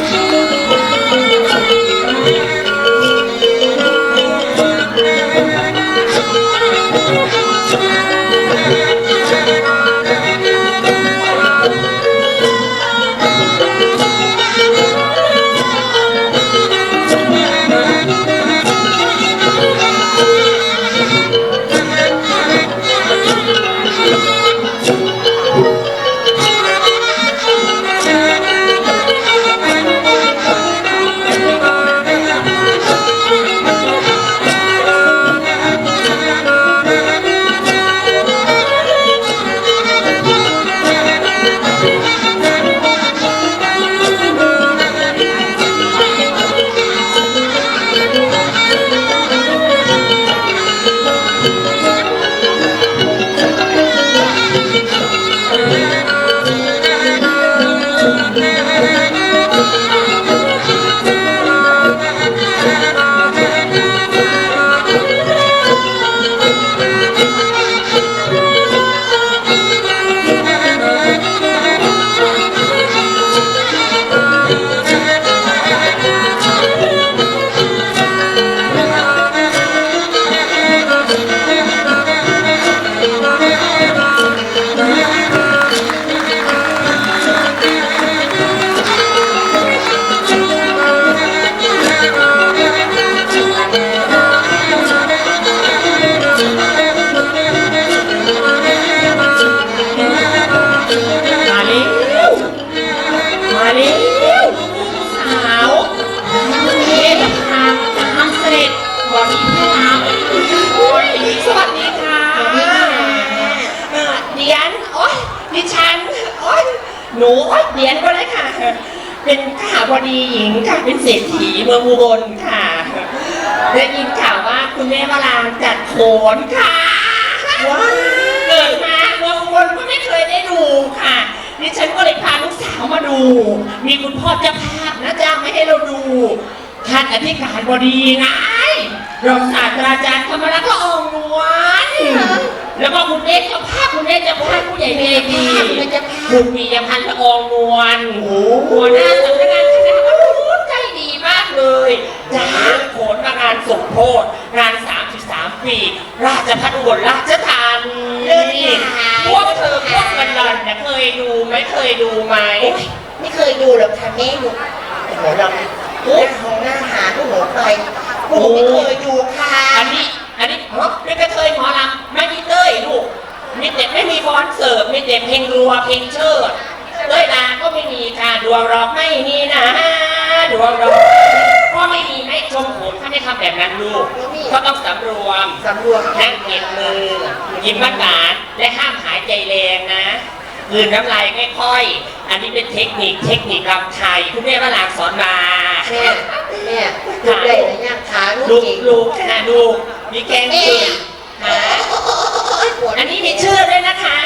มา เป็นข้าพอดีหญิงค่ะเป็นเศรษฐีเมืองอุบลค่ะได้ยินข่าวว่าคุณแม่วรางจัดโขนค่ะว้าเกิดมาเมืองอุบลก็ไม่เคยได้ดูค่ะดิฉันก็เลยพาลูกสาวมาดู มีคุณพ่อเจ้าภาพนะจ้างไม่ให้เราดูท่านอธิการบดีไงรองศาสตราจารย์ธรรมรักษ์ละอองนวล แล้วก็คุณเอกเจ้าภาพคุณเอกเจ้าภาพผู้ใหญ่เมธีคุณมียพันธ์ละอองนวลหัวหน้าสำนักงานคณะก็รู้ใจดีมากเลยจ้างโขนมางานสมโพธงาน 33 ปี ราชพัฒอุบลราชธานีพวกเธอพวกกันลันเนี่ยเคยดูไหมเคยดูไหมไม่เคยดูหรอกค่ะแม่หนูแต่หนูลองหน้าห้องหน้าหาพวกหนูไปพวกหนูไม่เคยดูค่ะอันนี้อันนี้ฮะไม่กระเทยหมอลำไม่มีเต้ ยลูกมีแต่ไม่มีฟอนเสิร์ฟมีแต่เพลงรัวเพลงเชิดเต้ยลาก็ไม่มีค่ะดวงรอกไม่มีนะดวงรอกก็ไม่มีไม่ชมผมถ้าไม่ทำแบบนั้นลูกก็ต้องสำรวมสำรวมนั่งเก็บมือยิ้มบ้านบานและห้ามหายใจแรงนะกลืนน้ำลายค่อยๆอันนี้เป็นเทคนิคเทคนิครำไทยคุณแม่ว่าหลางสอนมาแม่แม่ดูได้หรือยังขาลูกลูกเก่งลูกค่ะลูกมีแกงจืดหาอันนี้มีชื่อด้วยนะคะ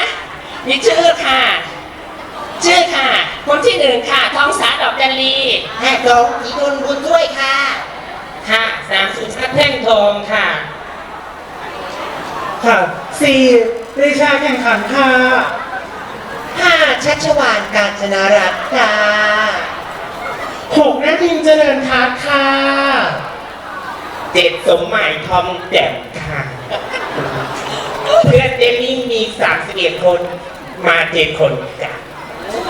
มีชื่อค่ะ ชื่อค่ะ คนที่หนึ่งค่ะ ทองสาดอกจันลีแม่ดองสีดุลบุญช่วยค่ะ ค่ะสามสิบทัดแท่งทองค่ะค่ะสี่ปรีชาแข่งขันค่ะห้าชัชวานกาญจนารัตน์ค่ะหกนาทินเจริญทัศน์ค่ะเจ็ดสมหมายทอมแจ่มค่ะ เพื่อนเจนนี่มีสามสิบเอ็ดคน มาเจ็ดคนจ้ะ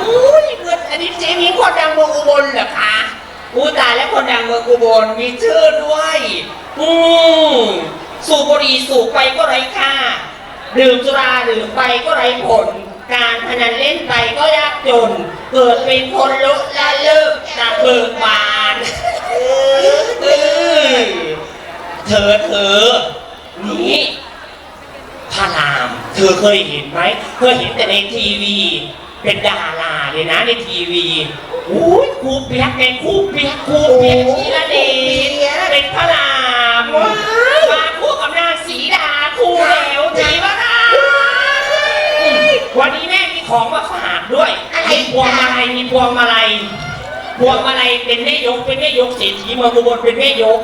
อุ้ยเพื่อนอันนี้เจมี่คนดังเมืองอุบลเหรอคะอู้ตายแล้วคนดังเมืองอุบลมีชื่อด้วย อืมสูบบุหรี่สูบไปก็ไร้ค่า ดื่มสุราดื่มไปก็ไร้ผล การพนันเล่นไปก็ยากจน เกิดเป็นคนลุละเลิกจากเบิกบานเอ้ยเธอเธอนี่ พระราม เธอเคยเห็นไหมเคยเห็นแต่ในทีวี เป็นดาราเลยนะในทีวีอุ้ยครูเปียกไงครูเปียกครูเปียกชีระเดชเป็นพระรามมาคู่กับนางสีดาครูเหลวจีวราอืมวันนี้แม่มีของมาฝากด้วยมีพวงมาลัยมีพวงมาลัยพวงมาลัยเป็นแม่ยกเป็นแม่ยกเศรษฐีเมืองอุบลเป็นแม่ยก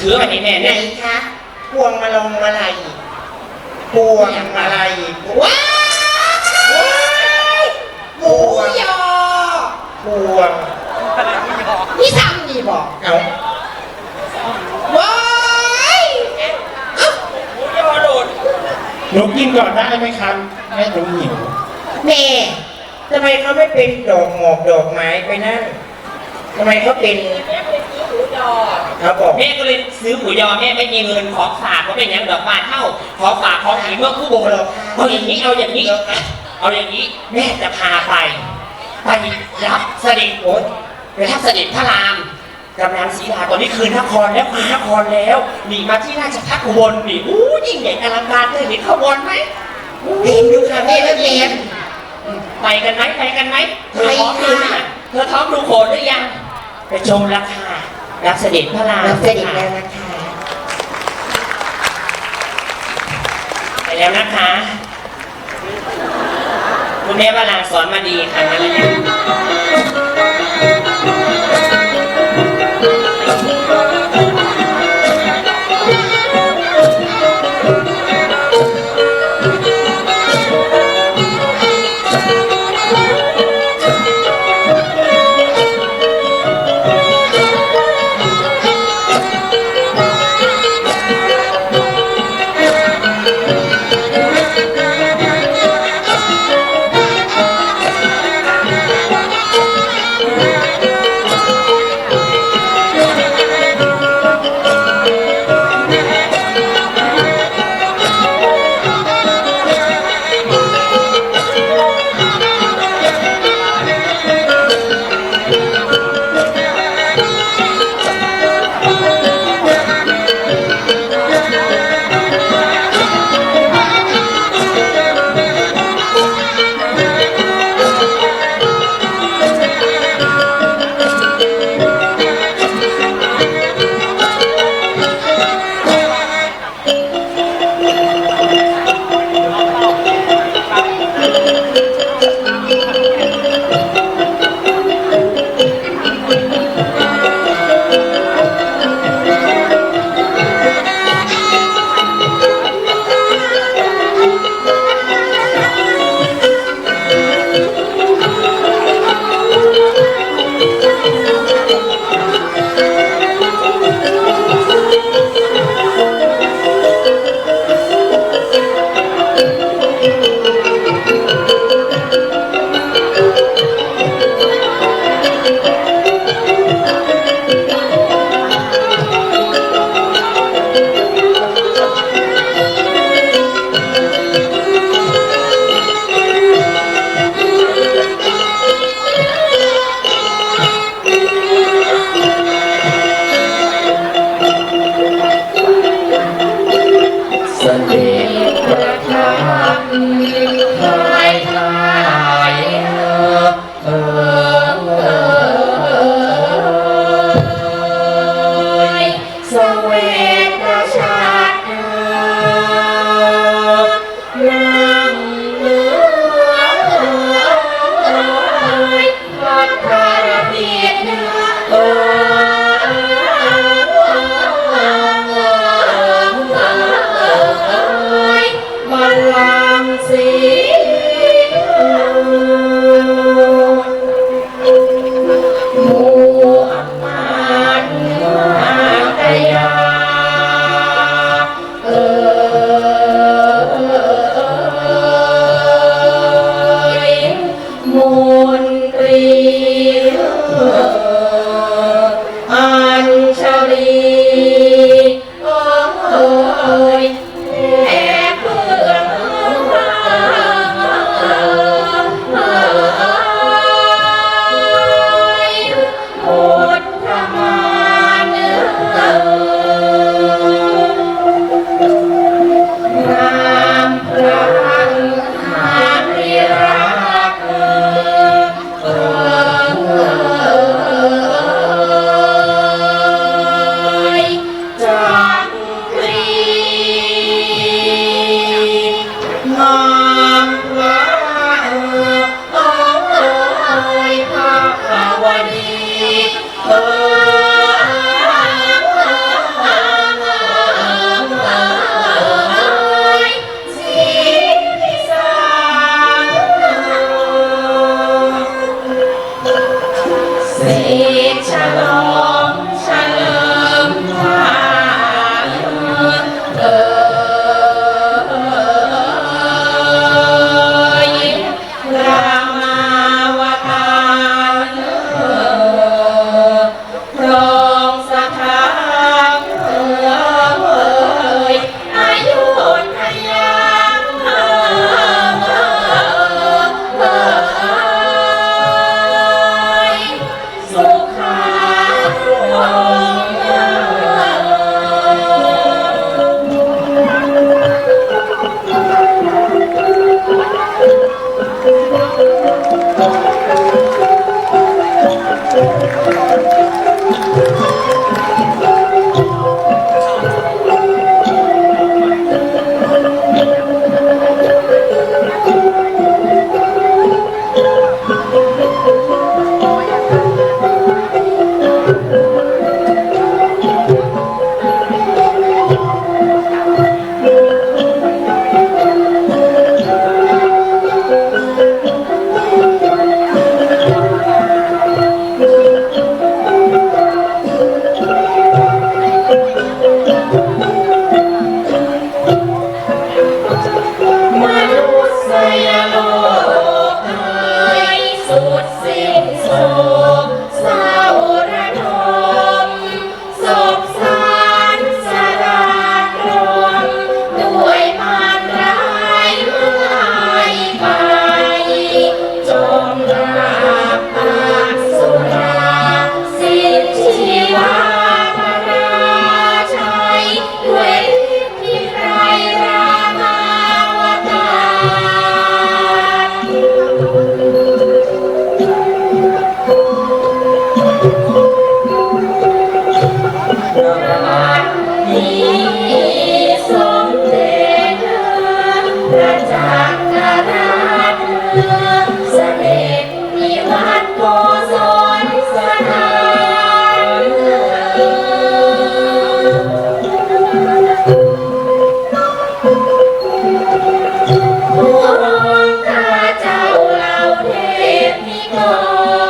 ถือมาให้แม่ไหนเนี่ยคะพวงมาลงมาลัย พวงมาลัยว้าวหมูยอพวงบอกเอาว้ายยอหลุดหนูกินก่อนได้ไหมครับแม่หนูหิวแม่ทำไมเขาไม่เป็นดอกหมอกดอกไม้ไปนั่นทำไมเขาเป็น เขาบอกแม่ก็เลยซื้อหมูยอแม่ไม่มีเงินขอฝากก็เป็นอย่างดอกบานเท่าขอฝากขอถีเมื่อคู่บนเอาอย่างนี้เอาอย่างนี้ เอาอย่างนี้แม่จะพาไปไปรับเสด็จโอ๊ตไปรับเสด็จพระรามกำลังศรีดาตอนนี้คืนนครแล้วคืนนครแล้วหนีมาที่ราชพัฒอุบลนี่อู้ยิ่งใหญ่อลังการเคยเห็นขบวนไหมเห็นอยู่ค่ะแม่นักเรียนไปกันไหมไปกันไหมเธอท้องดูไหมเธอท้องดูโขนหรือยัง ไปชมราคา รับเสด็จพระรามรับเสด็จแล้วนะคะไปแล้วนะคะ คุณแม่วรางสอนมาดีค่ะ สุด ท